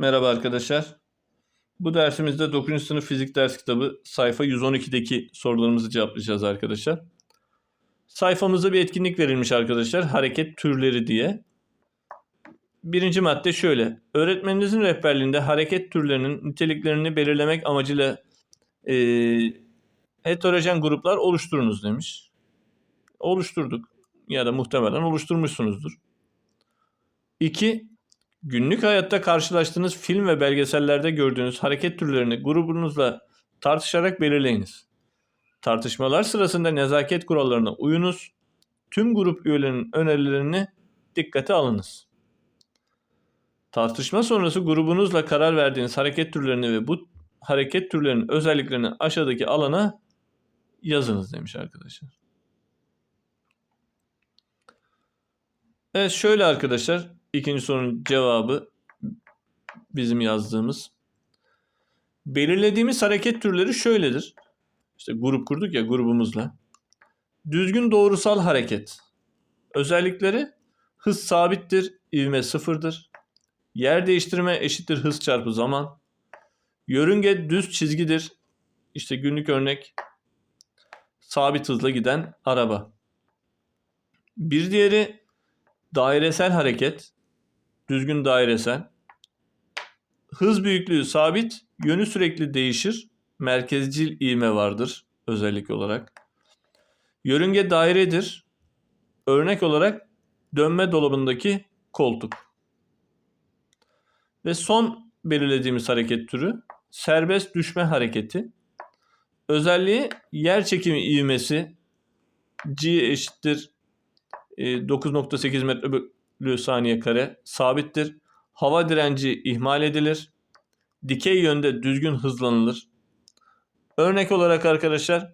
Merhaba arkadaşlar. Bu dersimizde 9. sınıf fizik ders kitabı sayfa 112'deki sorularımızı cevaplayacağız arkadaşlar. Sayfamıza bir etkinlik verilmiş arkadaşlar. Hareket türleri diye. Birinci madde şöyle. Öğretmeninizin rehberliğinde hareket türlerinin niteliklerini belirlemek amacıyla e, heterojen gruplar oluşturunuz demiş. Oluşturduk. Ya da muhtemelen oluşturmuşsunuzdur. 2. Günlük hayatta karşılaştığınız film ve belgesellerde gördüğünüz hareket türlerini grubunuzla tartışarak belirleyiniz. Tartışmalar sırasında nezaket kurallarına uyunuz. Tüm grup üyelerinin önerilerini dikkate alınız. Tartışma sonrası grubunuzla karar verdiğiniz hareket türlerini ve bu hareket türlerinin özelliklerini aşağıdaki alana yazınız demiş arkadaşlar. Evet şöyle arkadaşlar ikinci sorunun cevabı bizim yazdığımız. Belirlediğimiz hareket türleri şöyledir. İşte grup kurduk ya grubumuzla. Düzgün doğrusal hareket. Özellikleri hız sabittir, ivme sıfırdır. Yer değiştirme eşittir hız çarpı zaman. Yörünge düz çizgidir. İşte günlük örnek sabit hızla giden araba. Bir diğeri dairesel hareket. Düzgün dairesel. Hız büyüklüğü sabit, yönü sürekli değişir. Merkezcil ivme vardır özellik olarak. Yörünge dairedir. Örnek olarak dönme dolabındaki koltuk. Ve son belirlediğimiz hareket türü serbest düşme hareketi. Özelliği yer çekimi ivmesi G eşittir e, 9.8 metre bölü saniye kare sabittir. Hava direnci ihmal edilir. Dikey yönde düzgün hızlanılır. Örnek olarak arkadaşlar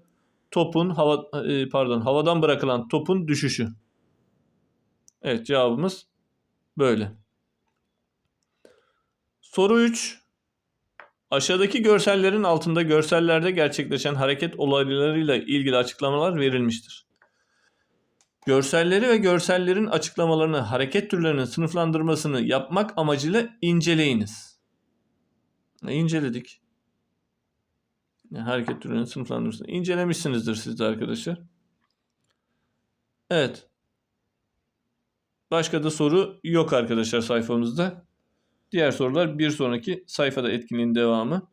topun hava e, pardon havadan bırakılan topun düşüşü. Evet cevabımız böyle. Soru 3. Aşağıdaki görsellerin altında görsellerde gerçekleşen hareket olaylarıyla ilgili açıklamalar verilmiştir. Görselleri ve görsellerin açıklamalarını hareket türlerinin sınıflandırmasını yapmak amacıyla inceleyiniz. İnceledik. Hareket türlerinin sınıflandırmasını incelemişsinizdir siz de arkadaşlar. Evet. Başka da soru yok arkadaşlar sayfamızda. Diğer sorular bir sonraki sayfada etkinliğin devamı.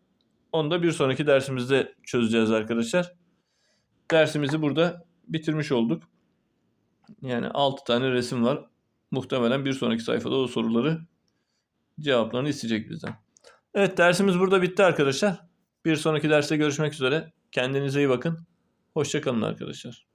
Onu da bir sonraki dersimizde çözeceğiz arkadaşlar. Dersimizi burada bitirmiş olduk. Yani 6 tane resim var. Muhtemelen bir sonraki sayfada o soruları cevaplarını isteyecek bizden. Evet dersimiz burada bitti arkadaşlar. Bir sonraki derste görüşmek üzere. Kendinize iyi bakın. Hoşçakalın arkadaşlar.